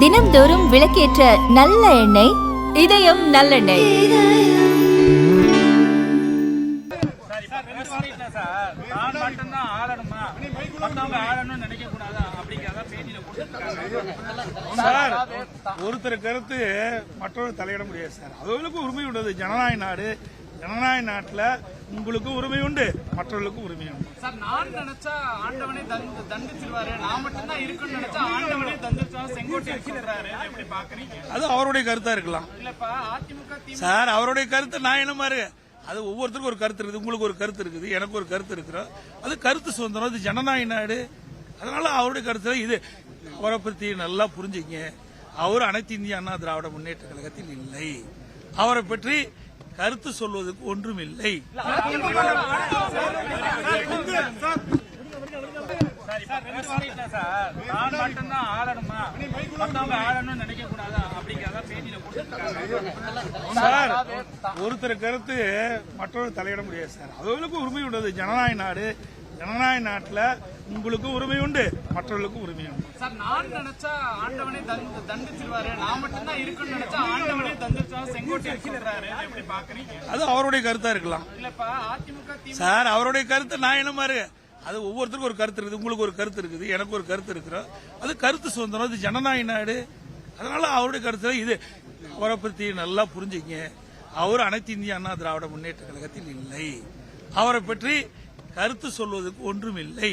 தினம்தோறும் விளக்கேற்ற நல்ல எண்ணெய் இதயம் நல்லெண்ணெய். சார் ஒருத்தர் கருத்து மற்றொரு தலையிட முடியாது சார். அவர்களுக்கும் உரிமை உள்ளது ஜனநாயக நாடு ஜனநாயக நாட்டில் உங்களுக்கும் உரிமை உண்டு மற்றவர்களுக்கும் உரிமை உண்டு. சார் நான் நினைச்சா ஆண்டவனே தண்டு- தண்டிச்சிருவாரு. நான் மட்டும்தான் இருக்குன்னு நினைச்சா ஆண்டவனே தண்டிச்சா செங்கோட்டை சொல்றாரு இதை எப்படி பாக்குறீங்க அது அவருடைய கருத்தா இருக்கலாம். இல்லப்பா அதிமுக திமுக சார் அவருடைய கருத்து நான் என்ன மாதிரி? அது ஒவ்வொருத்தருக்கும் ஒரு கருத்து இருக்குது. உங்களுக்கு ஒரு கருத்து இருக்குது. எனக்கு ஒரு கருத்து இருக்கிறோம் அது கருத்து சுதந்திரம். இது ஜனநாயக நாடு. அதனால அவருடைய கருத்து இது அவரை பத்தி நல்லா புரிஞ்சுங்க. அவர் அனைத்து இந்திய அண்ணா திராவிட முன்னேற்ற கழகத்தில் இல்லை. அவரை பற்றி கருத்து சொல்வதற்கு ஒன்றும் இல்லை சார் ஒருத்தர் கருத்து மற்றொரு தலையிட முடியாது சார். அவர்களுக்கும் உரிமை உள்ளது. ஜனநாயக நாடு ஜனநாயக நாட்டில் உங்களுக்கும் உரிமை உண்டு மற்றவர்களுக்கும் உரிமை உண்டு சார் நான் நினைச்சா ஆண்டவனே தண்டு- தண்டிச்சிருவாரு. நான் மட்டும்தான் இருக்குன்னு நினைச்சா ஆண்டவனே தண்டிச்சா செங்கோட்டை பாக்குறீங்க? அது அவருடைய கருத்தா இருக்கலாம். இல்லப்பா அதிமுக திமுக. சார் அவருடைய கருத்து நான் என்ன மாதிரி? அது ஒவ்வொருத்தருக்கும் ஒரு கருத்து இருக்குது உங்களுக்கு ஒரு கருத்து இருக்குது எனக்கு ஒரு கருத்து இருக்கிறோம் அது கருத்து சுதந்திரம் இது ஜனநாயக நாடு. அதனால அவருடைய கருத்து இது. அவரை பத்தி நல்லா புரிஞ்சுங்க. அவர் அனைத்து இந்திய அண்ணா திராவிட முன்னேற்ற கழகத்தில் இல்லை. அவரை பற்றி கருத்து சொல்வதற்கு ஒன்றும் இல்லை